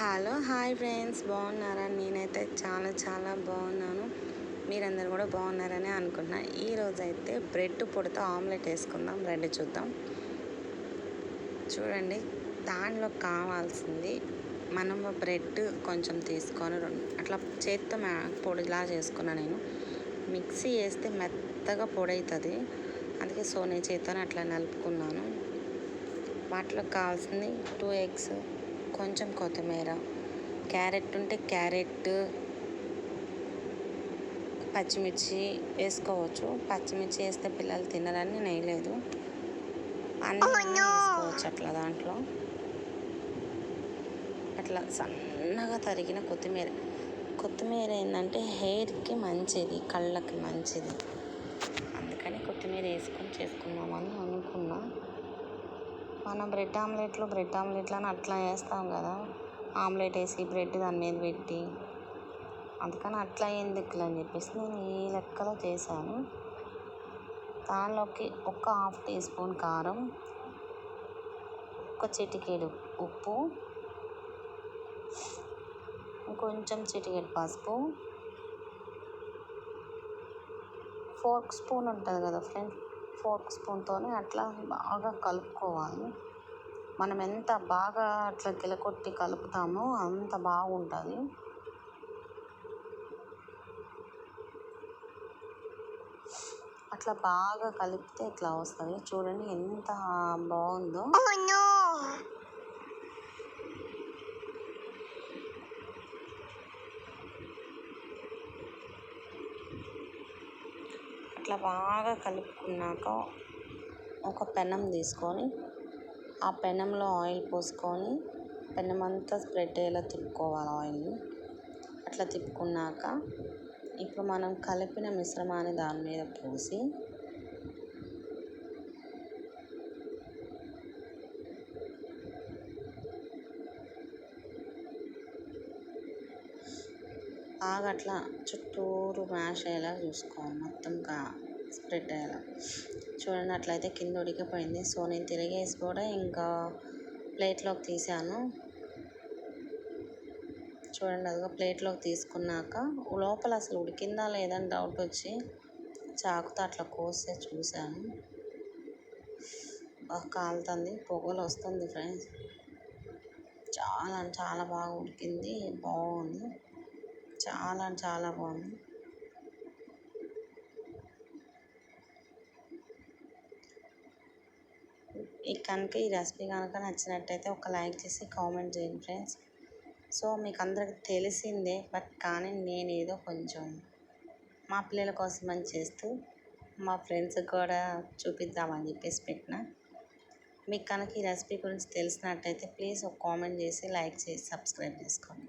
Hello hi friends. బాగున్నారా? నేనైతే చాలా చాలా బాగున్నాను. మీరందరూ కూడా బాగున్నారని అనుకున్నా. ఈరోజు అయితే బ్రెడ్ పొడితో ఆమ్లెట్ వేసుకుందాం. బ్రెడ్ చూద్దాం. చూడండి దానిలో కావాల్సింది మనం బ్రెడ్ కొంచెం తీసుకొని అట్లా చేత్తో మ్యా- పొడిలా చేసుకున్నా నేను. మిక్సీ వేస్తే మెత్తగా పొడి అవుతుంది అందుకే సోనే నేను అట్లా నలుపుకున్నాను. వాటిలో కావాల్సింది టూ ఎగ్స్. కొంచెం కొత్తిమీర. క్యారెట్ ఉంటే క్యారెట్ పచ్చిమిర్చి వేసుకోవచ్చు. పచ్చిమిర్చి వేస్తే పిల్లలు తినరని నేను వేయలేదు అన్నీ వేసుకోవచ్చు అట్లా దాంట్లో. అట్లా సన్నగా తరిగిన కొత్తిమీర. కొత్తిమీర ఏంటంటే హెయిర్కి మంచిది కళ్ళకి మంచిది. అందుకని కొత్తిమీర వేసుకొని చేసుకుందామని అనుకున్నా. మనం బ్రెడ్ ఆమ్లెట్లు బ్రెడ్ ఆమ్లెట్లు అని అట్లా వేస్తాం కదా. ఆమ్లెట్ వేసి బ్రెడ్ దాని మీద పెట్టి. అందుకని అట్లా ఎందుకులే అని చెప్పేసి నేను ఈ లెక్కలో చేశాను. దానిలోకి ఒక హాఫ్ టీ స్పూన్ కారం ఒక చిటికేడు ఉప్పు కొంచెం చిటికెడు పసుపు ఫోర్క్ స్పూన్ ఉంటుంది కదా ఫ్రెండ్ ఫోర్క్ స్పూన్తోనే అట్లా బాగా కలుపుకోవాలి. మనం ఎంత బాగా అట్లా గిలకొట్టి కలుపుతామో అంత బాగుంటుంది. అట్లా బాగా కలిపితే ఇట్లా వస్తుంది. చూడండి ఎంత బాగుందో. Oh, అట్లా బాగా కలుపుకున్నాక ఒక పెనం తీసుకొని ఆ పెనంలో ఆయిల్ పోసుకొని పెనం అంతా స్ప్రెడ్ అయ్యేలా తిప్పుకోవాలి ఆయిల్ని అట్లా తిప్పుకున్నాక ఇప్పుడు మనం కలిపిన మిశ్రమాన్ని దాని మీద పోసి బాగా అట్లా చుట్టూరు మ్యాష్ అయ్యేలా చూసుకోవాలి మొత్తం కా స్ప్రెడ్ అయ్యేలా. చూడండి అట్లయితే కింద ఉడికిపోయింది. సో నేను తిరిగేసి కూడా ఇంకా ప్లేట్లోకి తీసాను. చూడండి అదిగో ప్లేట్లోకి తీసుకున్నాక లోపల అసలు ఉడికిందా లేదా అని డౌట్ వచ్చి చాకుతో అట్లా కోస్తే చూశాను. బాగా కాలుతుంది. పొగలు వస్తుంది ఫ్రెండ్స్. చాలా చాలా బాగా ఉడికింది. బాగుంది. చాలా అంటే చాలా బాగుంది. ఈ కనుక ఈ రెసిపీ కనుక నచ్చినట్టయితే ఒక లైక్ చేసి కామెంట్ చేయండి ఫ్రెండ్స్. సో మీకు అందరికి తెలిసిందే బట్ కానీ నేను ఏదో కొంచెం మా పిల్లల కోసం అని చేస్తూ మా ఫ్రెండ్స్కి కూడా చూపిద్దామని చెప్పేసి పెట్టిన. మీకు కనుక ఈ రెసిపీ గురించి తెలిసినట్టయితే ప్లీజ్ ఒక కామెంట్ చేసి లైక్ చేసి సబ్స్క్రైబ్ చేసుకోండి.